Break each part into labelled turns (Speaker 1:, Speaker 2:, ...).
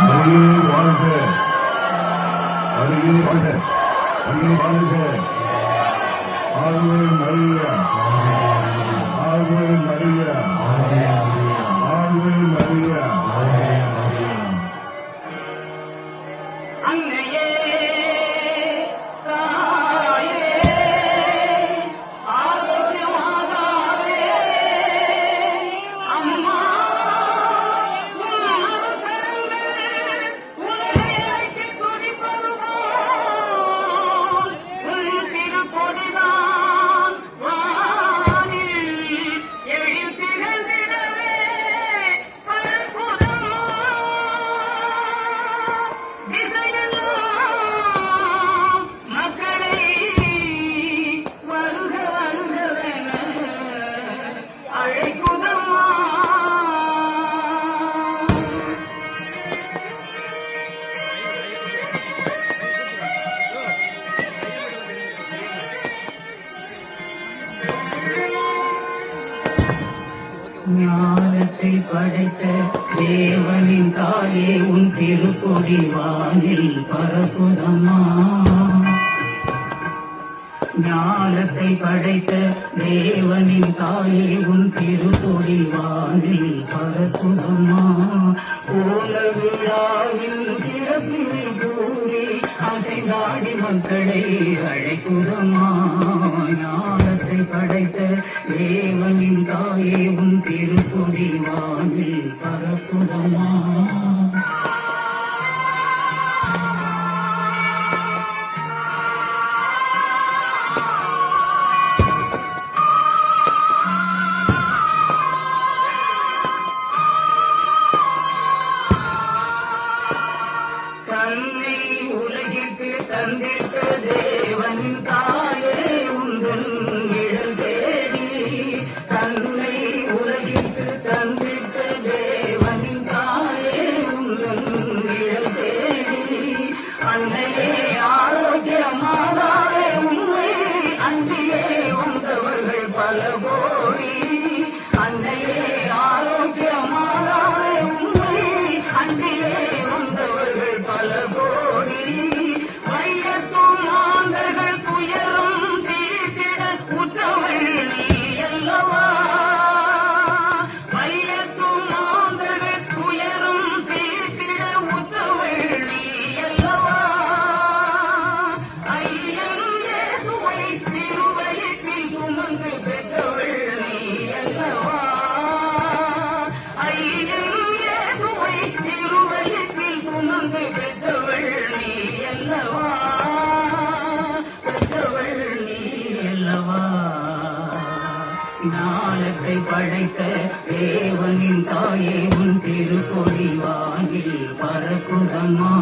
Speaker 1: மரியே வாழ்க. மரியே வாழ்க. மரியே வாழ்க. ஆழ்வே மரியா ஆழ்வே மரியா ஆழ்வே மரியா
Speaker 2: அழைக்கும் வானத்தை படைத்த தேவனின் தாயே உன் திருப்பொடி வானில் பரப்புதம்மா. ஞானத்தை படைத்த தேவனின் தாயே உன் திருப்பொடி வானில் பரப்புதம்மா. ஓல விழாவில் சிறப்பினை கூறி அதை நாடி மக்களை அழைக்குதம்மா. ஞானத்தை படைத்த தேவனின் தந்திட்ட தேவன் தாயே உந்தன் நிழல் தேடி தன்னை உலகிற்கு தந்திட்ட தேவன் தாயே உந்தன் நிழல் தேடி அன்னையே ஆரோக்கியமாதாவே உண்மை அன்றியே வந்தவர்கள் பல திருவயிற்றில் பெற்றவள் நீ அல்லவா? பெற்றவள் நீ அல்லவா? ஞானத்தை படைத்த தேவனின் தாயே உன் திருக்கொடி வானில் பறக்குதம்மா.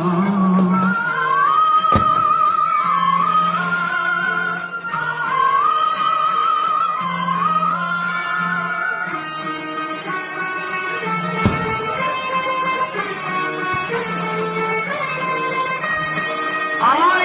Speaker 2: I